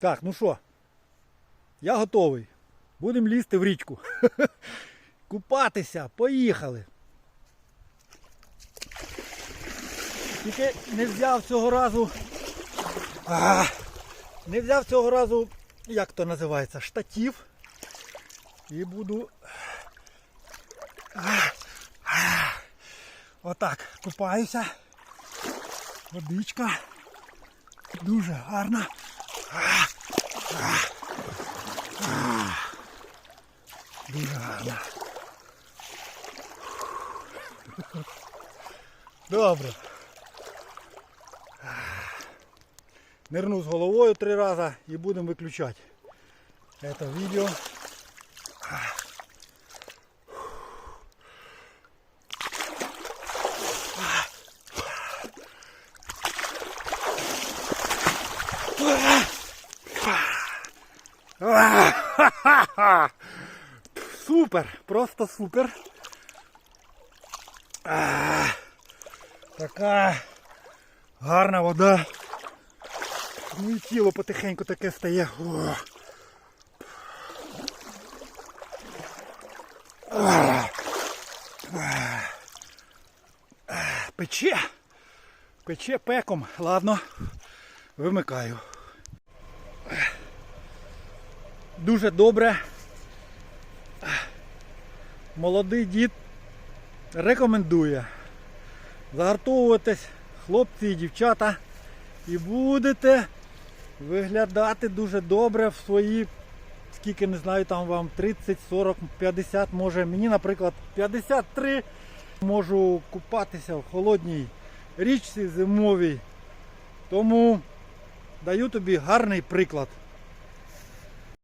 Так, ну що, я готовий. Будемо лізти в річку. Купатися, поїхали. Тільки не взяв цього разу. А, не взяв цього разу, як то називається, штатів. І буду. А, а, Отак, купаюся. Водичка. Дуже гарна. Дуже гарно. Добре. Нирну з головою три рази і будемо виключати це відео. Супер, просто супер. А, така гарна вода. Ну і тіло потихеньку таке стає. Пече. Пече пеком. Ладно, вимикаю. Дуже добре. Молодий дід рекомендує загартовуватись, хлопці і дівчата, і будете виглядати дуже добре в свої, скільки не знаю, там вам 30, 40, 50, може. Мені, наприклад, 53 можу купатися в холодній річці зимовій. Тому даю тобі гарний приклад.